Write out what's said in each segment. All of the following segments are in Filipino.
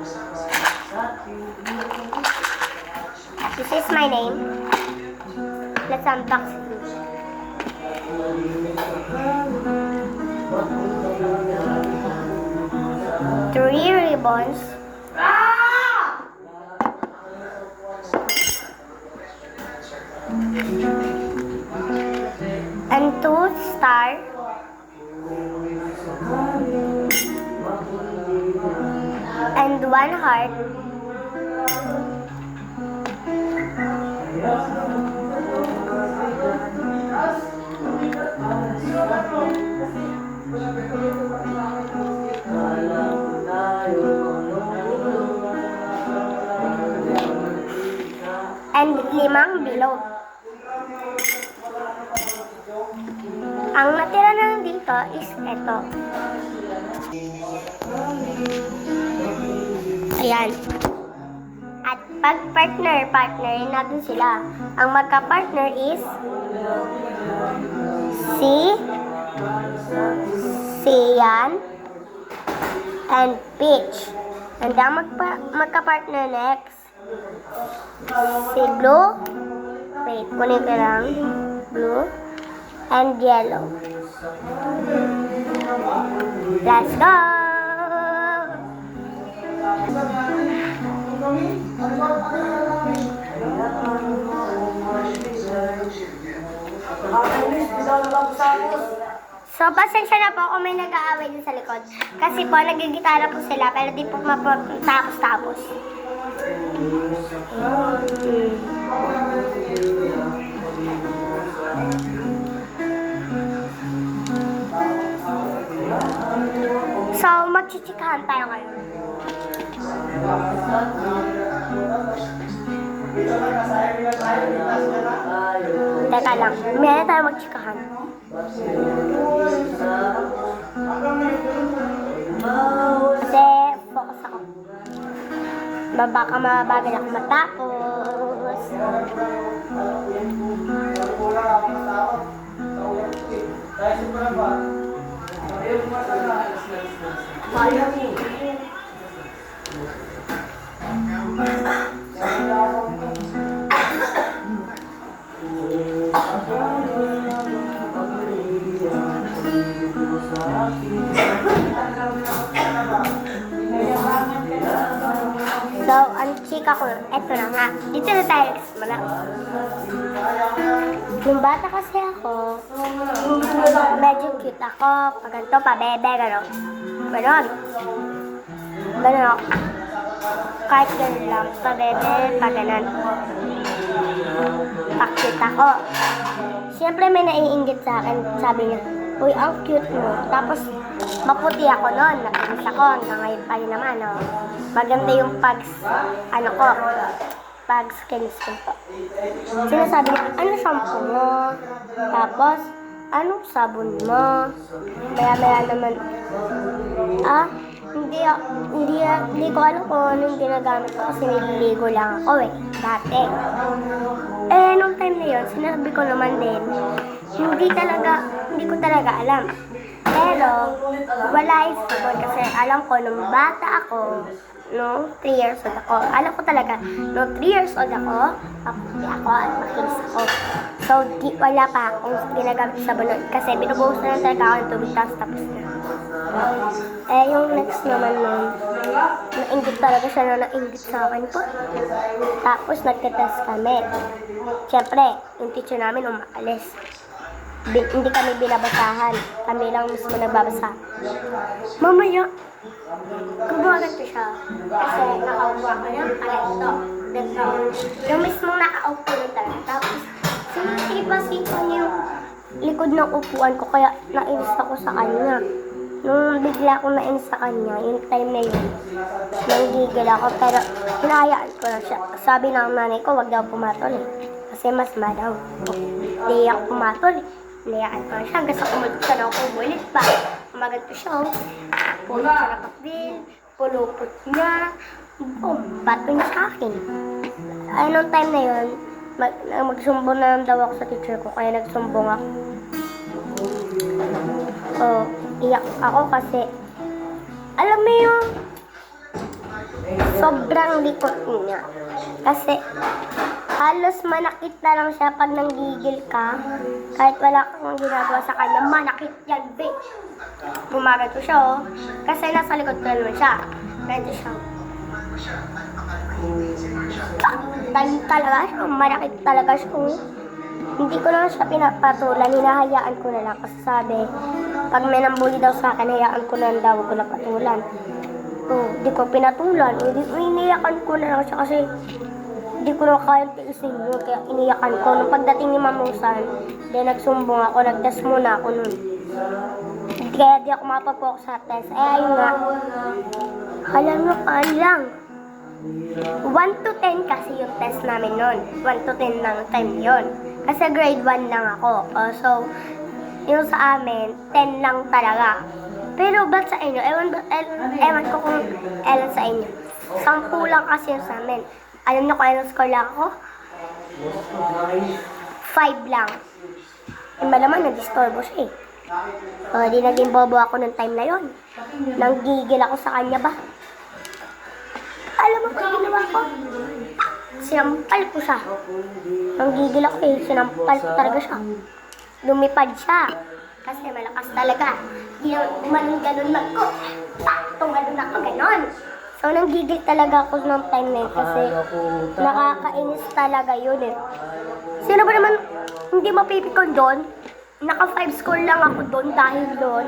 This is my name. Let's unbox it. Three ribbons. And two star. One heart. And limang bilog. Ang natira lang dito is ito. Ayan. At pag partner, partner na dun sila. Ang magka-partner is si si Yan and Peach. And ang magpa, magka-partner next si Blue. Wait, kunin ko lang. Blue and yellow. Let's go! So, pasensya na po kung may nag-aaway din sa likod. Kasi po, nagigitara po sila, pero di po mapagtapos-tapos. So, magchichikahan tayo ngayon. Teka lang, may tayo magchikahan. Kasi, focus ako. Ba- Baka mabagal ako matapos. So, ang chika ko, eto na nga. Dito na tayo nagsimula. Yung bata kasi ako, medyo cute ako. Pag ganito, pa bebe, gano'n. Gano'n. Gano'n. Kahit gano'n lang, pa bebe, pa gano'n. Pa cute ako. Siyempre may naiingit sa akin. Sabi niya, Uy, ang cute mo. Tapos, maputi ako noon. Nakinis ako. Ngayon pa rin naman, no? Maganda yung pag, ano ko, pag skinis ko po. Sinasabi niya, ano shampoo mo? Tapos, anong sabon mo? Maya-maya naman, ah, hindi, hindi, hindi ko alam kung anong ginagamit ko kasi nililigo lang ako eh, dati. Eh, nung time na yun, sinabi ko naman din, hindi talaga, hindi ko talaga alam. Pero, wala sabon kasi alam ko nung bata ako, no, 3 years old ako, alam ko talaga, no, 3 years old ako, maputi ako at makinis ako. So, di, wala pa akong ginagamit sa nun kasi binubuhos na lang talaga ako ng tubig tapos tapos na. Eh, yung next naman nun, nainggit talaga siya na nainggit sa akin po. Tapos, nagtitest kami. Siyempre, yung teacher namin umaalis. Bi- hindi kami binabasahan. Kami lang mismo nagbabasa. Mamaya, gumaganto siya. Kasi nakaupo ako ng ganito. Ganito. Yung mismo nakaupo lang talaga. Tapos, sinisipa-sipa niya yung likod ng upuan ko. Kaya nainis ako sa kanya. Nung bigla akong nainis sa kanya, yung time na yun, nanggigil ako. Pero, hinayaan ko na siya. Sabi ng nanay ko, wag daw pumatol eh. Kasi mas madaw. Hindi ako pumatol eh. Hinayaan ko na siya. Hanggang sa kumulog siya na ako bulit pa. Umaganto siya oh. Pulo siya ng papel. Pulupot niya. Oh, bato niya sa akin. Ay, nung time na yun, mag, magsumbong na lang daw ako sa teacher ko. Kaya nagsumbong ako. Oh, iyak ako kasi, alam mo yung, sobrang likot niya. Kasi halos manakit na lang siya pag nanggigil ka. Kahit wala kang ginagawa sa kanya, manakit yan, be. Bumagat siya, oh. Kasi nasa likod ko naman siya. Ganito siya. Tal talaga siya, manakit talaga siya. Hindi ko naman siya pinapatulan, hinahayaan ko na lang. Kasi sabi, pag may nambuli daw sa akin, hayaan ko na lang daw, ko na patulan. Oh, di ko pinatulan. Hindi, iniyakan ko na lang siya kasi hindi ko na kaya tiisin yun. Kaya iniyakan ko. Nung pagdating ni Mamusan, then nagsumbong ako, nag-test muna ako nun. Kaya di ako mapag-focus sa test. Eh, ayun nga. Alam mo, lang. 1 to 10 kasi yung test namin nun. 1 to 10 lang time yon. Kasi grade 1 lang ako. Oh, so, yung sa amin, 10 lang talaga. Pero ba't sa inyo? Ewan, ba- el- ewan ko kung elan sa inyo. 10 lang kasi yung sa amin. Alam niyo kung ilang score lang ako? 5 lang. Eh, malaman, nag-disturbo siya eh. O, di naging bobo ako ng time na yon. Nanggigil ako sa kanya ba? Alam mo kung ginawa ko? Sinampal ko siya. Nanggigil ako eh. Sinampal ko talaga siya. Lumipad siya. Kasi malakas talaga. Ginawa ganun lang ko. Taktong ganun ako, ganon. So, nanggigil talaga ako ng time na yun kasi nakakainis talaga yun eh. Sino ba naman hindi mapipikon doon? Naka 5 score lang ako doon dahil doon.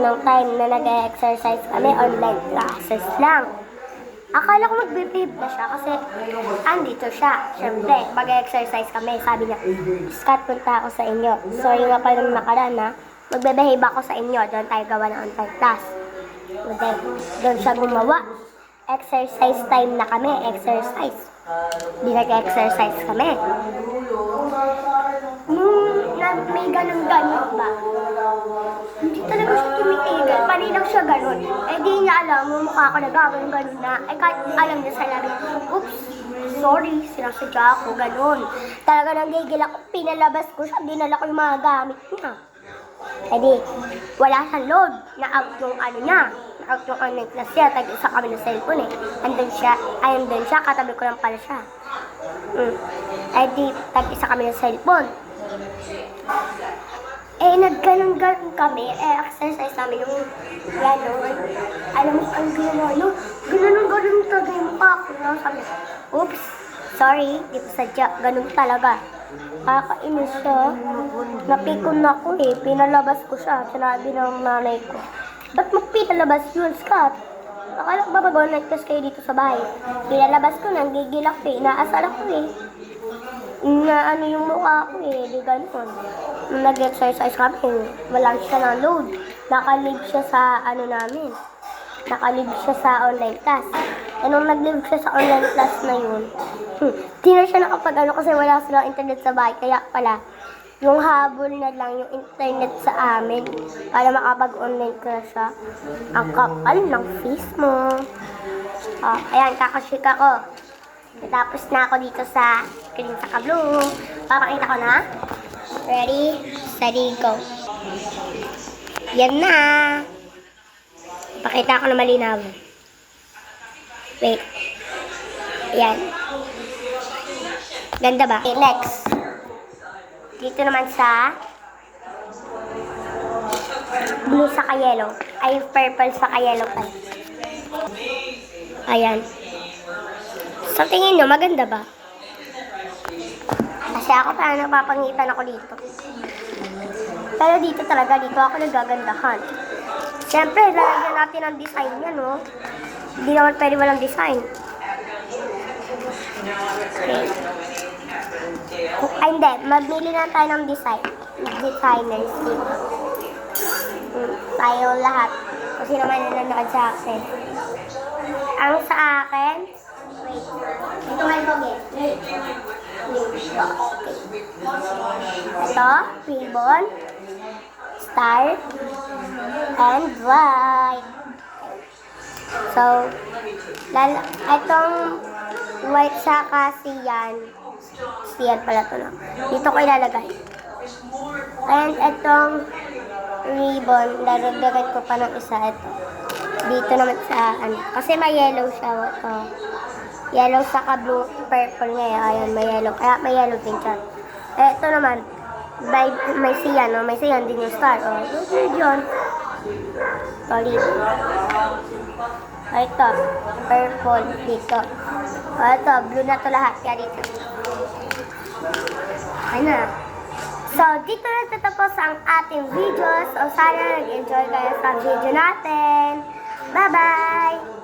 Nung time na nag-exercise kami, online classes lang. Akala ko magbe-vape na siya kasi andito siya. Siyempre, mag-exercise kami. Sabi niya, Scott, punta ako sa inyo. Sorry nga pa nung nakaraan ha. Magbe-behave ako sa inyo. Doon tayo gawa ng. And then, doon siya gumawa. Exercise time na kami. Exercise. Di nag-exercise kami. Nung may ganun-ganun ba? Hindi talaga siya tumitigil. Panilang siya ganun. Eh niya alam, mukha ko nagagawin ganun na. Eh kahit alam niya sa labi, oops, sorry, sinasadya ako, ganun. Talaga nang gigil ako, pinalabas ko siya, dinala ko yung mga gamit niya. Eh di, wala siyang load. Na-out yung ano niya. Na-out yung online class niya. Tag-isa kami ng cellphone eh. Andun siya, ay andun siya, katabi ko lang pala siya. Mm. Eh di, tag-isa kami ng cellphone. Eh, nagganon-ganon kami. Eh, exercise namin yung gano'n. Alam mo, ang ginawa nyo? Ginanon-ganon talaga yung mukha ko. No? Sabi, oops, sorry, di ko sadya. Ganun talaga. Kakainis siya. Napikon na ako eh. Pinalabas ko siya. Sinabi ng nanay ko. Ba't mo pinalabas yun, Scott? Akala ko ba mag-online class kayo dito sa bahay? Pinalabas ko, nanggigil ako eh. Inaasar ako eh na ano yung mukha ko eh, di ganun. Nung nag-exercise kami, wala siya ng load. Nakalib siya sa ano namin. Nakalib siya sa online class. E nung nag-live siya sa online class na yun, hmm, di na siya nakapag ano kasi wala silang internet sa bahay. Kaya pala, yung habol na lang yung internet sa amin para makapag-online class siya. Ang kapal ng face mo. Oh, ayan, kakashik ako. Tapos na ako dito sa Green sa Blue. Papakita ko na. Ready, steady, go. Yan na. Pakita ko na malinaw. Wait. Yan. Ganda ba? Okay, next. Dito naman sa blue sa yellow. Ay, purple sa yellow pa. Ayan. Sa tingin nyo, maganda ba? Kasi ako parang napapangitan ako dito. Pero dito talaga, dito ako nagagandahan. Siyempre, lalagyan natin ang design niya, no? Hindi naman pwede walang design. Okay. Ay, hindi. Magmili na tayo ng design. Designers dito. Hmm, tayo lahat. Kasi naman sa akin. Ang sa akin, wait. Ito may pogi. Wait. Wait. Okay. Ito, ribbon, star, and white. So, lala, itong white sa kasi yan, siyan pala to na. Dito ko ilalagay. And itong ribbon, lalagdagan ko pa ng isa ito. Dito naman sa, ano, kasi may yellow siya. Ito. Yellow saka blue, purple ngayon. Ayun, may yellow. Kaya may yellow din siya. Eh, ito naman, may, may siyan, no? May siyan din yung star. Oh, yung yun. Solid. Ah, Ito, purple dito. Ah, ito, blue na to lahat. Kaya dito. Ayun na. So, dito na tatapos ang ating videos. O sana nag-enjoy kayo sa video natin. Bye-bye!